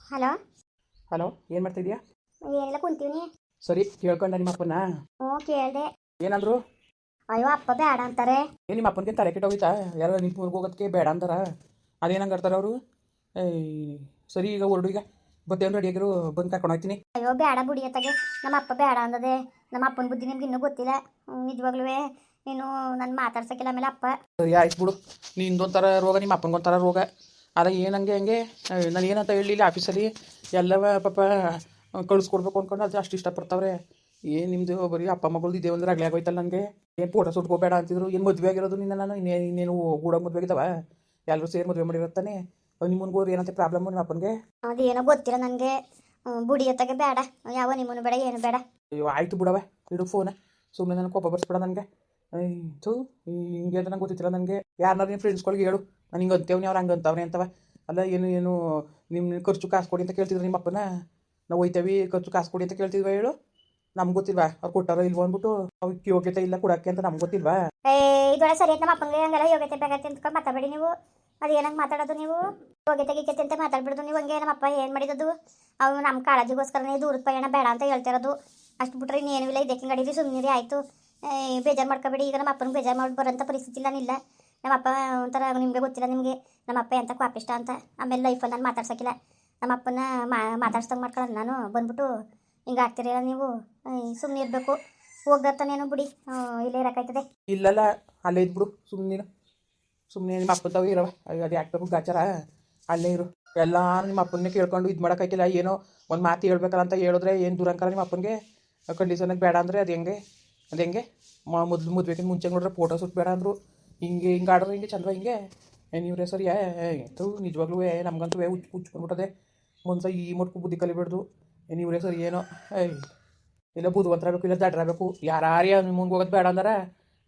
Hello hello ಏನು ಮಾಡ್ತಾ ಇದೀಯಾ ಏನೆಲ್ಲ ಕುಂತೀವಿ ಸರಿ ಕೇಳ್ಕೊಂಡ ನಿಮ್ಮ ಅಪ್ಪನ ಹ್ಞೂ ಕೇಳ್ದೆ ಏನಂದ್ರು ಅಯ್ಯೋ ಅಪ್ಪ ಬೇಡ ಅಂತಾರೆ ಏನು ನಿಮ್ಮ ಅಪ್ಪನಿಗೆ ತಲೆ ಕೆಟ್ಟೋಗಿತ್ತಾ ಯಾರೋ ನಿಮ್ಮ ಊರಿಗೆ ಹೋಗೋದಕ್ಕೆ ಬೇಡ ಅಂತಾರ ಅದೇನಂಗೆ ಅಂತಾರೆ ಅವರು ಏಯ್ ಸರಿ ಈಗ ಹೊರಡು ಈಗ ಬರ್ತೇವೆ ರೆಡಿ ಆಗಿರು ಬಂದು ಕರ್ಕೊಂಡು ಹೋಗ್ತೀನಿ ಅಯ್ಯೋ ಬೇಡ ಬುಡಿ ಅತ್ತಾಗೆ ನಮ್ಮ ಅಪ್ಪ ಬೇಡ ಅಂದದೆ ನಮ್ಮ ಅಪ್ಪನ ಬುದ್ಧಿ ನಿಮ್ಗೆ ಇನ್ನೂ ಗೊತ್ತಿಲ್ಲ ನಿಜವಾಗ್ಲೂ ನೀನು ನನ್ನ ಮಾತಾಡ್ಸಕ್ಕಿಲ್ಲ ಆಮೇಲೆ ಅಪ್ಪ. ಆಯ್ತು ಬಿಡು. ನಿಂದೊಂಥರ ರೋಗ ನಿಮ್ಮ ಅಪ್ಪನಿಗೊಂಥರ ರೋಗ. ಅದ ಏನು ಹಂಗೆ ನಾನು ಏನಂತ ಹೇಳಲಿಲ್ಲ ಆಫೀಸಲ್ಲಿ. ಎಲ್ಲ ಪಾಪ ಕಳಿಸ್ಕೊಡ್ಬೇಕು ಅಂದ್ಕೊಂಡು ಅದು ಅಷ್ಟು ಇಷ್ಟಪಡ್ತಾವ್ರೆ. ಏನು ನಿಮ್ಮದು ಬರೀ ಅಪ್ಪ ಮಗಳದ್ದು ಇದೇ ಒಂದು ರಗಳೆ ಹೋಯ್ತಲ್ಲ ನನಗೆ ಏನು ಫೋಟೋ ಸುಟ್ಕೋಬೇಡ ಅಂತಿದ್ರು. ಏನು ಮದುವೆ ಆಗಿರೋದು ನಿನ್ನ ನಾನು? ಇನ್ನೇನು ಇನ್ನೇನು ಗೂಡ ಮದುವೆ ಆಗಿದ್ದಾವ? ಎಲ್ಲರೂ ಸೇರಿ ಮದುವೆ ಮಾಡಿರತ್ತಾನೆ ನಿಮ್ಮನ್ಗೆ ಹೋದ್ರೆ ಏನಂತ ಪ್ರಾಬ್ಲಮ್ ನಿಮ್ಮ ಅಪ್ಪನಿಗೆ? ಏನೋ ಗೊತ್ತಿಲ್ಲ ನನಗೆ ಬುಡಿ ಎತ್ತಾಗೆ ಬೇಡ. ಯಾವ ನಿಮ್ಮನ್ನು ಬೇಡ ಏನು ಬೇಡ. ಅಯ್ಯೋ ಆಯಿತು ಬಿಡವ ಇಡು ಫೋನ ಸುಮ್ಮನೆ ನನಗೆ ಕೋಪ ಬರ್ಸ್ಬೇಡ ನನಗೆ ಥೂ ಹಿಂಗೆ ಅಂತ ನಂಗೆ ಗೊತ್ತಿಲ್ಲ ನನಗೆ ಯಾರನ್ನ ಫ್ರೆಂಡ್ಸ್ಗಳಿಗೆ ಹೇಳು. ನಾನು ಹಿಂಗೆ ಅಂತೇವ್ನಿ ಅವ್ರು ಹಂಗೆ ಅಂತವ್ರೆ ಅಂತವ. ಅಲ್ಲ, ಏನು ಏನು ನಿಮ್ಮ ಖರ್ಚು ಕಾಸು ಕೊಡಿ ಅಂತ ಕೇಳ್ತಿದ್ರು ನಿಮ್ಮ ಅಪ್ಪನ. ನಾವು ಹೋಯ್ತೇವಿ, ಖರ್ಚು ಕಾಸು ಕೊಡಿ ಅಂತ ಕೇಳ್ತಿದ್ವಾ ಹೇಳು? ನಮ್ಗೆ ಗೊತ್ತಿಲ್ವಾ? ಅವ್ರು ಕೊಟ್ಟಾರ ಇಲ್ವೋ ಅಂದ್ಬಿಟ್ಟು ಅವ್ರಿಗೆ ಯೋಗ್ಯತೆ ಇಲ್ಲ ಕೊಡಕ್ಕೆ ಅಂತ ನಮ್ಗೆ ಗೊತ್ತಿಲ್ವಾ? ಏ ಇದೊಳೆ ಸರಿ ನಮ್ಮ ಅಪ್ಪನಿಗೆ ಹಂಗೆಲ್ಲ ಯೋಗ್ಯತೆ ಬೇಗತ್ತೆ ಅಂದ್ಕೊಂಡು ಮಾತಾಡಬೇಡಿ ನೀವು. ಅದು ಏನಂಗೆ ಮಾತಾಡೋದು ನೀವು? ಯೋಗ್ಯತೆ ಗೀಗ್ಯತೆ ಅಂತ ಮಾತಾಡ್ಬಿಡೋದು ನೀವು. ಹಂಗೆ ನಮ್ಮ ಅಪ್ಪ ಏನು ಮಾಡಿದ್ದು ಅವ್ರು ನಮ್ಮ ಕಾಳಜಿಗೋಸ್ಕರನೇ ದೂರದ ಪಯಣ ಬೇಡ ಅಂತ ಹೇಳ್ತಿರೋದು. ಅಷ್ಟು ಬಿಟ್ರೆ ಇನ್ನೇನು ಇಲ್ಲ. ಇದಕ್ಕೆ ಗಡೀರಿ ಸುಮ್ಮನೆ ಆಯಿತು. ಬೇಜಾರು ಮಾಡ್ಕೋಬೇಡಿ. ಈಗ ನಮ್ಮ ಅಪ್ಪನಿಗೆ ಬೇಜಾರು ಮಾಡಿ ಬರೋಂಥ ಪರಿಸ್ಥಿತಿ ಇಲ್ಲ ನಮ್ಮ ಅಪ್ಪ ಒಂಥರ ನಿಮಗೆ ಗೊತ್ತಿಲ್ಲ ನಿಮಗೆ. ನಮ್ಮ ಅಪ್ಪ ಎಂತ ಕ್ವಾಪಿಷ್ಟ ಅಂತ. ಆಮೇಲೆ ಲೈಫಲ್ಲಿ ನಾನು ಮಾತಾಡ್ಸೋಕ್ಕಿಲ್ಲ ನಮ್ಮ ಅಪ್ಪನ ಮಾತಾಡ್ಸ್ದಂಗೆ ಮಾಡ್ಕೊಳ್ಳೋದು ನಾನು. ಬಂದ್ಬಿಟ್ಟು, ಹಿಂಗೆ ಆಗ್ತಿರಲ್ಲ ನೀವು? ಸುಮ್ಮನೆ ಇರಬೇಕು. ಹೋಗ್ದತ್ತಾನೇನು ಬಿಡಿ. ಇಲ್ಲೇ ಇರೋಕ್ಕಾಯ್ತದೆ. ಇಲ್ಲಲ್ಲ, ಅಲ್ಲೇ ಇದ್ಬಿಡು. ಸುಮ್ಮನೆ ಸುಮ್ಮನೆ ನಿಮ್ಮ ಅಪ್ಪನ ತಾವು ಇರವ ಅದು ಯಾಕೆ ಗಾಚಾರ? ಅಲ್ಲೇ ಇರು. ಎಲ್ಲ ನಿಮ್ಮ ಅಪ್ಪನ್ನೇ ಕೇಳ್ಕೊಂಡು ಇದು ಮಾಡೋಕ್ಕಾಯ್ತಿಲ್ಲ. ಏನೋ ಒಂದು ಮಾತು ಹೇಳ್ಬೇಕಲ್ಲ ಅಂತ ಹೇಳಿದ್ರೆ ಏನು ದುರಂಕಾರ ನಿಮ್ಮ ಅಪ್ಪನಿಗೆ? ಕಂಡೀಷನಾಗಿ ಬೇಡ ಅಂದರೆ ಅದು ಹೆಂಗೆ? ಅದು ಹೆಂಗೆ? ಮೊದಲು ಮದ್ವೆಗಿಂತ ಮುಂಚೆ ನೋಡ್ರೆ ಫೋಟೋ ಶೂಟ್ ಬೇಡ ಅಂದರು. ಹಿಂಗೆ ಹಿಂಗೆ ಆಡ್ರೆ ಹಿಂಗೆ ಚಂದ ಹಿಂಗೆ. ನೀವ್ರೆ ಸರಿ ಏತು ನಿಜವಾಗ್ಲೂ ನಮ್ಗಂತೂ ಹುಚ್ಚು ಹುಚ್ಕೊಂಡ್ಬಿಟ್ಟದೆ. ಮುಂದೆ ಈ ಮಟ್ಕು ಬುದ್ಧಿ ಕಲಿಬಿಡ್ದು. ನೀವ್ರೆ ಸರಿ, ಏನೋ, ಏಯ್, ಇಲ್ಲ ಬುದ್ಧಿವಂತರಾಗಬೇಕು ಇಲ್ಲ ದಡ್ರಬೇಕು ನಿಮ್ಮ ಮುಂದೆ ಹೋಗೋದು ಬೇಡ ಅಂದ್ರೆ.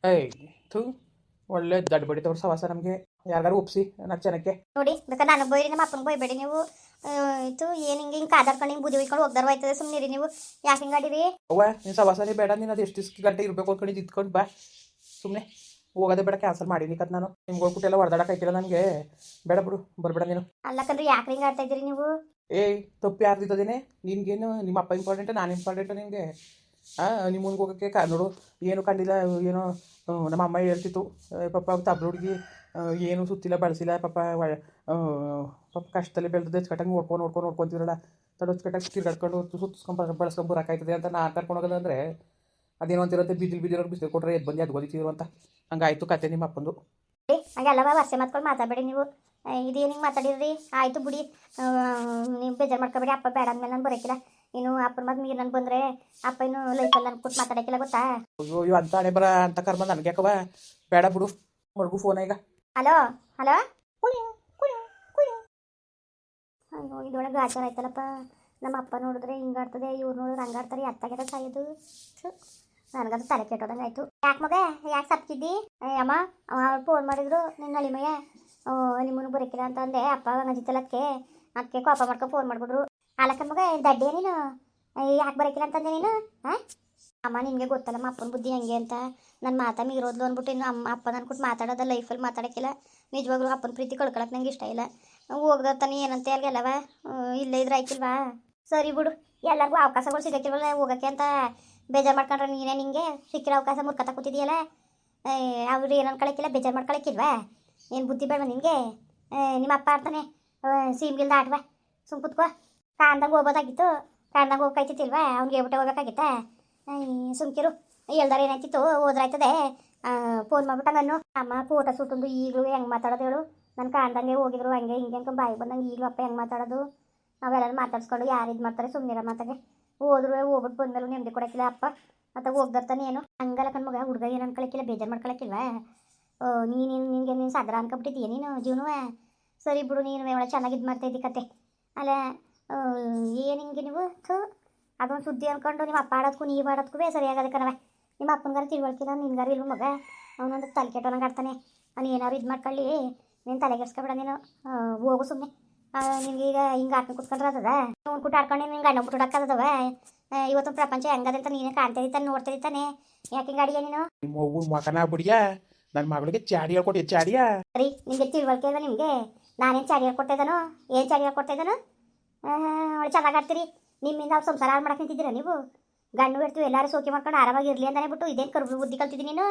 ಏಯ್, ಥೂ, ಒಳ್ಳೆ ದಡ್ಡ ಬಡಿತವ್ರ ಸವಾಸ ನಮಗೆ. ಯಾರಿಗಾರು ಒಪ್ಸಿ ನಾಲ್ಕು ಜನಕ್ಕೆ ನೋಡಿ ಬೇಕಾದ್ರೆ ನನಗೆ ಬೈರಿ ನಮ್ಮ ಅಪ್ಪನ ಬೈಬೇಡಿ ನೀವು. ಇತ್ತು ಏನು ಹಿಂಗೆ ಹಿಂಗೆ ಕಾದಾಡ್ಕೊಂಡು ಹಿಂಗೆ ಬುದ್ಧಿ ಹೋಯ್ಕೊಂಡು ಹೋಗ್ದಾರ ಹೋಯ್ತದೆ ಸುಮ್ಮನಿರಿ ನೀವು. ಯಾಕೆ ಹಿಂಗೆ ಆಡಿರಿ ಅವ್ವ ನೀನು ಸವಾಸನೇ ಬೇಡ ನೀನು ಅದು ಎಷ್ಟು ಗಂಟೆ ಇರಬೇಕು ಅಂದ್ಕೊಂಡು ಇದ್ಕೊಂಡು ಬಾ. ಸುಮ್ಮನೆ ಹೋಗೋದೇ ಬೇಡ ಕ್ಯಾನ್ಸಲ್ ಮಾಡೀನಿ ಕತ್ ನಾನು ನಿಮ್ಗೆ ಹೋಗ್ಬಿಟ್ಟೆಲ್ಲ ಹೊಡೆದಾಡಕ್ಕಾಯ್ತಿಲ್ಲ ನನಗೆ. ಬೇಡ ಬಿಡು ಬರಬೇಡ ನೀನು. ಅಲ್ಲ ಅಲ್ಲಕಂದ್ರೆ ಯಾಕೆ ಹಿಂಗೆ ಆಡ್ತಾ ಇದ್ದೀರಿ ನೀವು? ಏಯ್ ತಪ್ಪು ಯಾರ್ದಿದ್ದದೇನೆ ನಿನ್ಗೇನು ನಿಮ್ಮ ಅಪ್ಪ ಇಂಪಾರ್ಟೆಂಟ್ ನಾನು ಇಂಪಾರ್ಟೆಂಟ್ ನಿಮಗೆ? ನಿಮ್ಮ ಮುಂದೆ ಹೋಗೋಕ್ಕೆ ನೋಡು ಏನು ಕಂಡಿಲ್ಲ ಏನೋ ನಮ್ಮ ಅಮ್ಮ ಹೇಳ್ತಿತ್ತು. ಪಪ್ಪ ಪಾಪ ತಬ್ಲು ಹುಡುಗಿ ಏನು ಸುತ್ತಿಲ್ಲ ಬಳಸಿಲ್ಲ ಪಾಪ ಪಾಪ ಕಷ್ಟದಲ್ಲಿ ಬೆಳೆದು ಹೆಚ್ಕಟ್ಟಂಗೆ ನೋಡ್ಕೊಂಡು ನೋಡ್ಕೊಂಡು ನೋಡ್ಕೊಂತಿರಲ್ಲ ತಡ ಹೆಚ್ಕಟ್ಟಾಗಿ ತಿರ್ಗಾಡ್ಕೊಂಡು ಸುತ್ತಿಸ್ಕೊಂಡು ಬಳಸ್ಕೊಂಡು ಬರೋಕ್ಕಾಯ್ತದೆ ಅಂತ ನಾನು ಕರ್ಕೊಂಡು ಹೋಗೋದು ಅಂದರೆ ಅದೇನೋ ಅಂತಿರುತ್ತೆ ಬಿದಿಲ್ ಬಿದಿರೋ ಬಿಸಿಲು ಕೊಟ್ಟರೆ ಎದ್ದು ಬಂದು ಅದು ಓದಿತಿದ್ರು ಅಂತ ಹಂಗಾಯ್ತು ಕತೆ ನಿಮ್ಮ ಅಪ್ಪಂದು ಹಂಗೆಲ್ಲವ ವರ್ಷ ಮಾತ್ಕೊಂಡು ಮಾತಾಡಬೇಡಿ ನೀವು ಇದೇನು ಹಿಂಗೆ ಮಾತಾಡಿದ್ರಿ ಆಯಿತು ಬಿಡಿ ನೀವು ಬೇಜಾರು ಮಾಡ್ಕೊಬೇಡಿ ಅಪ್ಪ ಬೇಡ ಅಂದಮೇಲೆ ನಾನು ಬರೋಕ್ಕಿಲ್ಲ ಇನ್ನು ಅಪ್ಪನ ಮತ್ತೆ ನೀರು ನಾನು ಬಂದರೆ ಅಪ್ಪ ಇನ್ನು ಲೈಫಲ್ಲಿ ನಾನು ಕೊಟ್ಟು ಮಾತಾಡೋಕ್ಕಿಲ್ಲ ಗೊತ್ತಾ ಅಯ್ಯೋ ಅಯ್ಯೋ ಅಂತ ಹಣೆ ಬರ ಅಂತ ಕರ್ಮ ನನಗೆ ಯಾಕವ ಬೇಡ ಬಿಡು ಮಡ್ಗು ಫೋನ್ ಈಗ ಹಲೋ? ಹಲೋ? ಅಯ್ಯೋ ಇದೊಳಗೆ ಆಚಾರ ಆಯ್ತಲ್ಲಪ್ಪ. ನಮ್ಮ ಅಪ್ಪ ನೋಡಿದ್ರೆ ಹಿಂಗಾಡ್ತದೆ ಇವ್ರು ನೋಡಿದ್ರೆ ಹಂಗಾಡ್ತಾರೆ ಅತ್ತಾಗೆದ ಸಾಯೋದು. ನನಗದು ತಲೆ ಕೆಟ್ಟೋದಂಗೆ ಆಯಿತು. ಯಾಕೆ ಮಗ? ಯಾಕೆ ಸಪ್ತಿದ್ದಿ ಅಮ್ಮ ಫೋನ್ ಮಾಡಿದ್ರು ನಿನ್ನ ಅಳಿಮಯ್ಯ ನಿಮ್ಮನ್ನು ಬರೋಕ್ಕಿಲ್ಲ ಅಂತ ಅಂದೆ. ಅಪ್ಪ ಹಂಗಂಜಿತ್ತಲ್ಲ ಅದಕ್ಕೆ ಅದಕ್ಕೆ ಕೋಪ ಮಾಡ್ಕೊ ಫೋನ್ ಮಾಡ್ಬಿಟ್ರು. ಅಲಕ್ಕ ಮಗ ದಡ್ಡೆ ನೀನು? ಯಾಕೆ ಬರೋಕ್ಕಿಲ್ಲ ಅಂತಂದೆ ನೀನು? ಹಾಂ? ಅಮ್ಮ, ನಿನಗೆ ಗೊತ್ತಲ್ಲ, ನಮ್ಮ ಅಪ್ಪನ ಬುದ್ಧಿ ಹೆಂಗೆ ಅಂತ. ನನ್ನ ಮಾತಾ ಮೀರೋದ್ಲು ಅಂದ್ಬಿಟ್ಟು ಇನ್ನು ಅಮ್ಮ, ಅಪ್ಪ ನನ್ನ ಕೊಟ್ಟು ಮಾತಾಡೋದ ಲೈಫಲ್ಲಿ ಮಾತಾಡೋಕ್ಕಿಲ್ಲ. ನಿಜವಾಗ್ಲೂ ಅಪ್ಪನ ಪ್ರೀತಿ ಕಳ್ಕೊಳಕ್ಕೆ ನಂಗೆ ಇಷ್ಟ ಇಲ್ಲ. ಹೋಗ್ದತ್ತಾನೆ ಏನಂತ ಅಲ್ಗೆಲ್ಲವ ಇಲ್ಲೇ ಇದ್ರೆ ಆಯ್ತಿಲ್ವಾ? ಸರಿ ಬಿಡು, ಎಲ್ಲರಿಗೂ ಅವಕಾಶಗಳು ಸಿಗಕ್ಕಿಲ್ವಲ್ಲ ಹೋಗಕ್ಕೆ ಅಂತ ಬೇಜಾರು ಮಾಡ್ಕೊಂಡ್ರೆ ನೀನೇ ನಿಂಗೆ? ಸಿಕ್ಕಿರೋ ಅವಕಾಶ ಮುರ್ಕತ ಕೂತಿದೆಯಲ್ಲ? ಅವ್ರು ಏನು ಅನ್ಕೊಳಕ್ಕಿಲ್ಲ ಬೇಜಾರು ಮಾಡ್ಕೊಳಕ್ಕಿಲ್ವಾ? ಏನು ಬುದ್ಧಿ ಬೇಡ ನಿಮಗೆ ನಿಮ್ಮ ಅಪ್ಪ ಆಡ್ತಾನೆ. ಸೀಮ್ಗಿಲ್ದ ಆಟವಾ ಸುಮ್ ಕುತ್ಕೋ. ಕಾಣ್ದಂಗೆ ಹೋಗ್ಬೋದಾಗಿತ್ತು. ಹೋಗಕ್ಕೆ ಹೋಗ್ಕಾಯ್ತಿತ್ತಿಲ್ವಾ? ಅವ್ನಿಗೆ ಬಿಟ್ಟೆ ಹೋಗ್ಬೇಕಾಗಿತ್ತಾ? ಸುಮ್ಕಿರು. ಎಲ್ದಾರ ಏನಾಯ್ತಿತ್ತು? ಹೋದ್ರಾಯ್ತದೆ. ಫೋನ್ ಮಾಡ್ಬಿಟ್ಟ ನಾನು. ಅಮ್ಮ ಫೋಟೋ ಸುಟ್ಟೊಂದು ಈಗಲೂ ಹೆಂಗೆ ಮಾತಾಡೋದು ಹೇಳು. ನನ್ನ ಕಾಣ್ದಂಗೆ ಹೋಗಿದ್ರು, ಹಂಗೆ ಹಿಂಗೆ ಅಂತ ಬಾಯಿ ಬಂದಂಗೆ ಈಗಲೂ ಅಪ್ಪ ಹೆಂಗೆ ಮಾತಾಡೋದು? ನಾವೆಲ್ಲರೂ ಮಾತಾಡ್ಸ್ಕೊಂಡು ಯಾರು ಇದು ಮಾಡ್ತಾರೆ? ಸುಮ್ಮನೆ ಮಾತಾಗೆ. ಹೋದ್ರು ಹೋಗ್ಬಿಟ್ಟು ಬಂದಮೇಲೆ ನೆಮ್ಮದಿ ಕೊಡಕ್ಕಿಲ್ಲ ಅಪ್ಪ. ಮತ್ತೆ ಹೋಗ್ದರ್ತಾನೆ ಏನು? ಹಂಗಲ್ಲ ಕಣ್ಮಗ ಹುಡುಗ ಏನು ಅನ್ಕೊಳಕ್ಕಿಲ್ಲ, ಬೇಜಾರು ಮಾಡ್ಕೊಳಕ್ಕಿಲ್ವ? ಓ, ನೀನು ನಿನಗೆ ನೀನು ಸದರ ಅನ್ಕೊಬಿಟ್ಟಿದ್ದೀಯ ನೀನು ಜೀವನವ? ಸರಿ ಬಿಡು, ನೀನು ಒಳ್ಳೆ ಚೆನ್ನಾಗಿ ಇದು ಮಾಡ್ತಾ ಇದ್ದಿ ಕತೆ. ಅಲ್ಲ ಏನು ಹಿಂಗೆ ನೀವು? ಥೂ. ಅದೊಂದು ಸುದ್ದಿ ಅನ್ಕೊಂಡು ನಿಮ್ಮ ಅಪ್ಪ ಆಡೋದಕ್ಕೂ ನೀವು ಆಡೋದಕ್ಕೂ ಸರಿ ಆಗದೆ ಕಣವ ನಿಮ್ಮ ಅಪ್ಪನಗಾರ ತಿಳುವಳಿಕಿಲ್ಲ ನಿನ್ಗಾರ ಇಲ್ವ ಮಗ? ಅವನೊಂದು ತಲೆ ಕೆಟ್ಟವನಂಗೆ ಆಡ್ತಾನೆ. ಅವ್ನು ಏನಾರು ಇದು ಮಾಡ್ಕೊಳ್ಳಿ. ನೀನು ತಲೆಗೆಡ್ಸ್ಕೊಬೇಡ ನೀನು. ಹೋಗು ಸುಮ್ಮನೆ ನಿನ್ಗೆ ಈಗ ಹಿಂಗೆ ಆಟ ಕುತ್ಕೊಂಡ್ರೆ ಅದದ ಅವ್ನು ಕೂಟ ಆಡ್ಕೊಂಡು ನಿನ್ಗೆ ಗಂಡ ಬಿಟ್ಟು ಇವತ್ತು ಪ್ರಪಂಚ ಹೆಂಗದ ನೀನು ಕಾಣ್ತಾ ಇದ್ದಾನೆ ನೋಡ್ತಾ ಇದ್ದಾನೆ ಯಾಕೆ ಹಿಂಗೆ ಅಡಿಗೆ ನೀನು? ನಿಮ್ಮ ಮಗನ ಮಕನ ಬಿಡಿಯ ನನ್ನ ಮಗಳಿಗೆ ಚಾಡಿ ಹೇಳ್ಕೊಟ್ಟು ಚಾಡಿಯಾ? ಸರಿ ನಿಮಗೆ ತಿಳುವಳಿಕೆ ಅದ ನಿಮಗೆ? ನಾನೇನು ಚಾಡಿ ಹೇಳ್ಕೊಡ್ತಾ ಇದ್ದಾನೋ? ಏನು ಚಾಡಿ ಹೇಳ್ಕೊಡ್ತಾ ಇದ್ದಾನೋ? ಅವಳು ಚೆನ್ನಾಗಿ ಆಡ್ತೀರಿ. ನಿಮ್ಮಿಂದ ಅವ್ರು ಸಂಸಾರ ಹಾಳು ಮಾಡಕ್ಕೆ ನಿಂತಿದ್ದೀರಾ ನೀವು? ಗಂಡು ಇರ್ತೀವಿ ಎಲ್ಲರೂ ಸೋಕೆ ಮಾಡ್ಕೊಂಡು ಆರಾಮಾಗಿ ಇರಲಿ ಅಂತಾನೆ ಬಿಟ್ಟು ಇದೇನು ಕರ್ಬು ಬುದ್ಧಿ ಕಲ್ತಿದ್ದೀನಿ ನೀನು?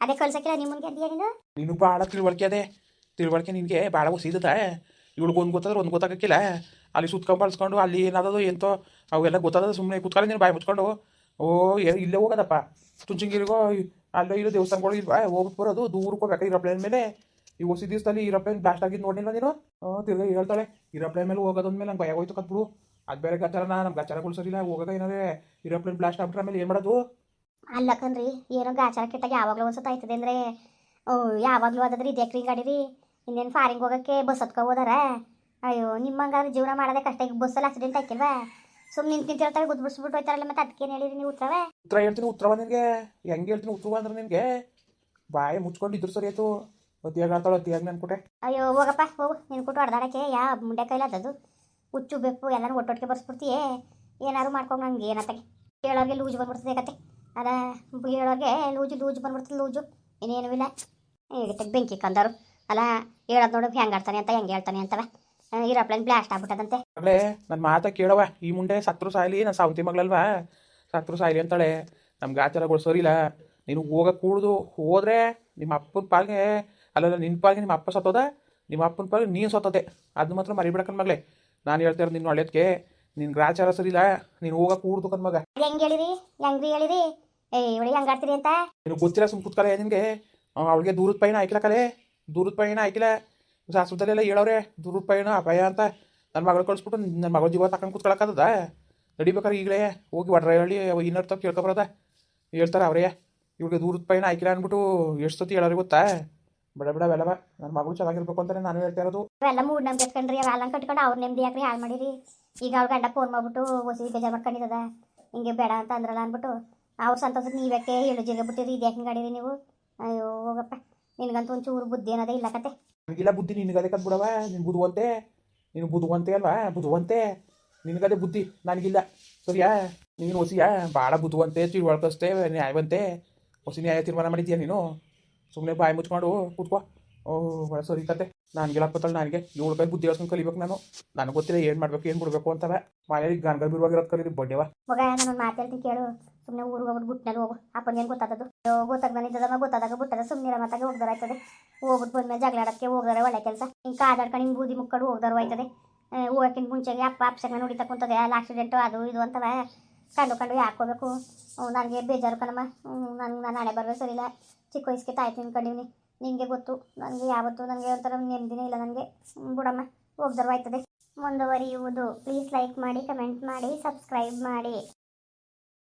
ಅದೇ ಕಳ್ಸಕ್ಕಿಲ್ಲ ನಿಮ್ಮನ್ಗೆ ಅಂತೀಯ ನೀನು? ನೀನು ಭಾಳ ತಿಳುವಳಿಕೆ ಅದೇ. ತಿಳುವಳಿಕೆ ನಿನಗೆ ಭಾಳ ಹೊಸಿದದ ಇವಳಿಗೆ ಒಂದು ಗೊತ್ತಾದ್ರೆ ಒಂದು ಗೊತ್ತಾಗಕ್ಕಿಲ್ಲ. ಅಲ್ಲಿ ಸುತ್ಕೊಂಡು ಬಳಸ್ಕೊಂಡು ಅಲ್ಲಿ ಏನಾದದು ಎಂತೋ ಅವೆಲ್ಲ ಗೊತ್ತಾದ ಸುಮ್ಮನೆ ಕುತ್ಕೊಂಡು ನೀನು ಬಾಯಿ ಮುಚ್ಕೊಂಡು. ಓ ಇಲ್ಲೇ ಹೋಗೋದಪ್ಪ. ತುಂಚಂಗಿರಿಗೋ, ಅಲ್ಲೋ ಇಲ್ಲೋ ದೇವಸ್ಥಾನಗಳು ಇಲ್ವಾ? ಹೋಗ್ಬಿಟ್ಟು ಬರೋದು ದೂರಕ್ಕೆ ಹೋಗ್ಬೇಕು ಇರೋಪ್ಲೇನ್ ಮೇಲೆ? ಈ ಹೊಸ ದಿವಸದಲ್ಲಿ ಇರೋಪ್ಲೇನ್ ಬ್ಲಾಸ್ಟ್ ಆಗಿದ್ದು ನೋಡಿಲ್ಲ ನೀನು? ತಿರ್ಗಾ ಹೇಳ್ತಾಳೆ ಇರೋಪ್ಲೇನ್ ಮೇಲೆ ಹೋಗೋದಂದ್ಮೇಲೆ ನಂಗೆ ಭಯ ಹೋಯ್ತು ಕತ್ಬಿಡು ಅದು ಬೇರೆ ಗಚಾರನ ನಮ್ಮ ಗಚಾರಗಳು ಸರಿಲ್ಲ ಹೋಗಾಗ ಏನಾದ್ರೆ ಏರೋಪ್ಲೇನ್ ಬ್ಲಾಸ್ಟ್ ಆಗ್ಬಿಟ್ರೆ ಆಮೇಲೆ ಏನು ಮಾಡೋದು? ಅಲ್ಲ ಕಣ್ರಿ ಏನೋ ಗಾಚಾರ ಕೆಟ್ಟಾಗ ಯಾವಾಗಲೂ ಒಂದ್ಸತ ಆಯ್ತದೆ ಅಂದರೆ ಯಾವಾಗಲೂ ಅದಾದ್ರೆ ಇದ್ಯಾಕ್ರಿ ಗಾಡಿರಿ ಇನ್ನೇನು ಫಾರಿಂಗ್ ಹೋಗಕ್ಕೆ ಬಸ್ ಹತ್ಕೊ ಹೋದಾರ? ಅಯ್ಯೋ ನಿಮ್ಮಂಗಾದ್ರೆ ಜೀವನ ಮಾಡೋದೇ ಕಷ್ಟ ಈಗ ಬಸ್ಸಲ್ಲಿ ಆಕ್ಸಿಡೆಂಟ್ ಆಯ್ಕಿಲ್ವಾ ಸುಮ್ಮನೆ ನಿಂತು ನಿಂತಿರ್ತಾರೆ ಗುದ್ಬಿಡ್ಸ್ಬಿಟ್ಟು ಹೋಯ್ತಾರಲ್ಲ ಮತ್ತೆ ಅದಕ್ಕೇನು ಹೇಳಿರಿ ನೀವು ಉತ್ತರವೇ ಉತ್ತರ ಹೇಳ್ತೀನಿ ಉತ್ತರವ ನಿನಗೆ. ಹೆಂಗೆ ಹೇಳ್ತೀನಿ ಉತ್ತರ ಅಂದ್ರೆ ನಿನಗೆ. ಬಾಯಿ ಮುಚ್ಕೊಂಡು ಇದ್ರು ಸರಿ ಆಯ್ತು. ಆಡ್ತಾಳೆ ಅತಿಯಾಗ ನೆನ್ಕೊಟ್ಟೆ ಅಯ್ಯೋ ಹೋಗಪ್ಪ ಹೋಗು. ನಿನ್ ಕೊಟ್ಟು ಹೊಡೆದಾಡಕ್ಕೆ ಯಾ ಮುಂಡೆ ಕೈಲಿ ಅದದು ಹುಚ್ಚು ಬೆಪ್ಪು ಎಲ್ಲನೂ ಒಟ್ಟೊಟ್ಟಿಗೆ ಬರ್ಸ್ಬಿಡ್ತೀಯೇ? ಏನಾದ್ರು ಮಾಡ್ಕೊಂಡು ಹಂಗೆ ಏನತ್ತಾಗೆ ಹೇಳೋರಿಗೆ ಲೂಜ್ ಬಂದ್ಬಿಡ್ತದೆ ಕತೆ. ಅದ ಹೇಳೋರಿಗೆ ಲೂಜು ಲೂಜು ಬಂದ್ಬಿಡ್ತದೆ ಲೂಜು. ಇನ್ನೇನು ಇಲ್ಲ. ಈಗ ಬೆಂಕಿ ಕಂದರು ಅಲ್ಲ, ಹೇಳೋದು ನೋಡು, ಹೆಂಗೆ ಆಡ್ತಾನೆ ಅಂತ, ಹೆಂಗೆ ಹೇಳ್ತಾನೆ ಅಂತವ. ಇರೋಪ್ಲೇನ್ ಬ್ಲಾಸ್ಟ್ ಆಗ್ಬಿಟ್ಟದಂತೆ. ಅಲ್ಲೇ ನನ್ನ ಮಾತಾ ಕೇಳವ ಈ ಮುಂಡೆ ಸತ್ರು ಸಾಯ್ಲಿ, ನಾನು ಸಾವಂತಿ ಮಗಳಲ್ವಾ? ಸತ್ರು ಸಾಯ್ಲಿ ಅಂತಾಳೆ. ನಮ್ಗೆ ಆಚಾರಗಳು ಸರಿಲ್ಲ ನೀನು ಹೋಗಕ್ಕೆ ಕೂಡ್ದು, ಹೋದ್ರೆ ನಿಮ್ಮ ಅಪ್ಪನ ಪಾಲ್ಗೆ, ಅಲ್ಲಲ್ಲ ನಿನ್ನ ಪಾಲ್ಗೆ ನಿಮ್ಮ ಅಪ್ಪ ಸತ್ತೋದ? ನಿಮ್ಮ ಅಪ್ಪನ ಪಾಲ್ಗೆ ನೀನು ಸತ್ತೋದೆ. ಅದು ಮಾತ್ರ ಮರಿಬಿಡಕನ್ ಮಗಳೇ. ನಾನು ಹೇಳ್ತಾ ಇರೋದು ನಿನ್ನ ಒಳ್ಳೆದಕ್ಕೆ ನಿನ್ನ ಗ್ರಾಚಾರ ಸರಿಲ್ಲ ನೀನು ಹೋಗಕ್ಕೆ ಕೂಡ್ದು ಕನ್ ಮಗ. ಹೆಂಗ್ ಹೇಳಿರಿ? ಹೆಂಗ್ರಿ ಹೇಳಿರಿ? ಏ ಇವಳಿ ಹೆಂಗೆ ಆಡ್ತೀರಿ ಅಂತ? ನೀನು ಗೊತ್ತಿಲ್ಲ ಸುಮ್ ಕುತ್ಕಲೆ ನಿನಗೆ? ಅವಳಿಗೆ ದೂರದ ಪಯಣ ಆಯ್ಕಿಲ್ಲ ಕಲೆ. ದೂರದ ಪೈನ ಆಯ್ಕಿಲ್ಲ ಶಾಸ್ತ್ರದಲ್ಲೆಲ್ಲ ಹೇಳವ್ರೆ ದೂರದ ಪೈನ ಅಪಾಯ ಅಂತ. ನನ್ನ ಮಗಳು ಕಳಿಸ್ಬಿಟ್ಟು ನನ್ನ ಮಗಳ ಜೀವ ತಕೊಂಡು ಕುತ್ಕೊಳಕ್ಕದ ನಡಿಬೇಕಾರೆ ಈಗಲೇ ಹೋಗಿ ಒಡ್ರ ಹೇಳಿ ಇನ್ನರ್ಥ ಕೇಳ್ಕೊಬರದ. ಹೇಳ್ತಾರೆ ಅವರೇ ಇವ್ರಿಗೆ ದೂರದ ಪೈನ ಆಯ್ಕಿಲ್ಲ ಅಂದ್ಬಿಟ್ಟು ಎಷ್ಟು ಸತಿ ಹೇಳೋರಿ ಗೊತ್ತಾ? ಬೇಡ ಬೇಡ ಅವೆಲ್ಲವ ನನ್ನ ಮಗಳು ಚೆನ್ನಾಗಿರ್ಬೇಕು ಅಂತಾನೆ ನಾನು ಹೇಳ್ತಾ ಇರೋದು. ಅವೆಲ್ಲ ಮೂಡ್ ನಂಬಿಕೆ ಎತ್ಕೊಂಡ್ರಿ ಅವೆಲ್ಲ ಕಟ್ಕೊಂಡು ಅವ್ರ ನೆಮ್ಮದಿ ಯಾಕ್ರಿ ಹಾಳು ಮಾಡಿರಿ? ಈಗ ಅವ್ರ ಗಂಡ ಫೋನ್ ಮಾಡ್ಬಿಟ್ಟು ಹೊಸಿ ಬೇಜಾರು ಮಾಡ್ಕೊಂಡಿದ್ದದ ಹಿಂಗೆ ಬೇಡ ಅಂತ ಅಂದ್ರಲ್ಲ ಅಂದ್ಬಿಟ್ಟು ಅವ್ರ ಸಂತೋಷಕ್ಕೆ ನೀವ್ಯಾಕೆ ಹೇಳು ಜೀಗ ಬಿಟ್ಟಿರಿ ಇದು ಯಾಕೆ ಗಾಡಿರಿ ನೀವು? ಅಯ್ಯೋ ಹೋಗಪ್ಪ ನಿನಗಂತೂ ಒಂಚೂರು ಬುದ್ಧಿ ಅನ್ನೋದೇ ಇಲ್ಲ ಕತೆ. ನನಗಿಲ್ಲ ಬುದ್ಧಿ ನಿನಗದೇ ಕದ್ ಬಿಡವ ನೀನು ಬುದ್ಧವಂತೆ ನೀನು ಬುದ್ಧವಂತೆ ಅಲ್ವಾ? ಬುದ್ಧವಂತೆ ನಿನಗದೆ ಬುದ್ಧಿ ನನಗಿಲ್ಲ. ಸರಿಯಾ? ನೀನು ಹೊಸಿಯಾ ಭಾಳ ಬುದ್ಧವಂತೆ ತಿಳುವಳ್ಕಸ್ತೆ ನ್ಯಾಯವಂತೆ. ಹೊಸಿ ನ್ಯಾಯ ತೀರ್ಮಾನ ಮಾಡಿದ್ಯಾ ನೀನು? ಸುಮ್ಮನೆ ಬಾಯಿ ಮುಚ್ಕೊಂಡು ಕೂತ್ಕೋ. ಭಾಳ ಸರಿ ಕತೆ. ನನಗೆಲ್ಲ ಪತ್ತಲ್ಲ ನನಗೆ. ಏಳು ಬುದ್ಧಿ ಹೇಳ್ಸ್ಕೊಂಡು ಕಲಿಬೇಕು ನಾನು. ನನಗೆ ಗೊತ್ತಿಲ್ಲ ಏನು ಮಾಡ್ಬೇಕು, ಏನು ಬಿಡಬೇಕು ಅಂತವ. ಮನೆಯಲ್ಲಿ ಗಂಗ ಬಿರುವಾಗಿರೋದು ಕಲೀರಿ ಬಡ್ಡೆವ ಮಗ ನಾನು ಮಾತಾಡ್ತೀನಿ ಕೇಳು. ಸುಮ್ಮನೆ ಊರಿಗೆ ಹೋಗ್ಬಿಟ್ಟು ಬಿಟ್ನಲ್ಲಿ ಹೋಗು. ಅಪ್ಪನಿಗೇನು ಗೊತ್ತಾದದು ಗೊತ್ತಾಗ ಬಂದಿದ್ದದಮ್ಮ ಗೊತ್ತಾದಾಗ ಬಿಟ್ಟದ ಸುಮ್ಮನೆ ಮತ್ತಾಗೆ ಹೋಗ್ದಾರ ಆಯ್ತದೆ. ಹೋಗ್ಬಿಟ್ಟು ಬಂದ್ಮೇಲೆ ಜಗಳ ಆಡೋಕ್ಕೆ ಹೋಗ್ದಾರೆ ಒಳ್ಳೆ ಕೆಲಸ. ಹಿಂಗೆ ಕಾದಾಡ್ಕೊಂಡು ಹಿಂಗೆ ಬೂದಿ ಮುಕ್ಕಡು ಹೋಗ್ದಾರು ಆಯ್ತದೆ. ಹೋಗಕ್ಕಿಂತ ಮುಂಚೆಗೆ ಅಪ್ಪ ಅಪ್ಸಂಗ ನೋಡಿ ಕುಂತದೆ ಅಲ್ಲಿ ಆಕ್ಸಿಡೆಂಟು ಅದು ಇದು ಅಂತವ. ಕಂಡು ಕಂಡು ಯಾಕೋಬೇಕು ನನಗೆ ಬೇಜಾರು ಕಣಮ್ಮ. ನನಗೆ ನಾನು ಹಣೆ ಬರಬೇಕು ಸರಿಯಿಲ್ಲ. ಚಿಕ್ಕ ವಯಸ್ಸಿಗೆ ತಾಯಿ ತಿನ್ಕೊಂಡಿವ್ನಿ ನಿಂಗೆ ಗೊತ್ತು, ನನಗೆ ಯಾವತ್ತು ನನಗೆ ಒಂಥರ ನೆಮ್ಮದಿನೇ ಇಲ್ಲ ನನಗೆ. ಬಿಡಮ್ಮ ಹೋಗ್ದರ್ವಾಯ್ತದೆ ಮುಂದುವರಿಯುವುದು ಪ್ಲೀಸ್ ಲೈಕ್ ಮಾಡಿ ಕಮೆಂಟ್ ಮಾಡಿ ಸಬ್ಸ್ಕ್ರೈಬ್ ಮಾಡಿ.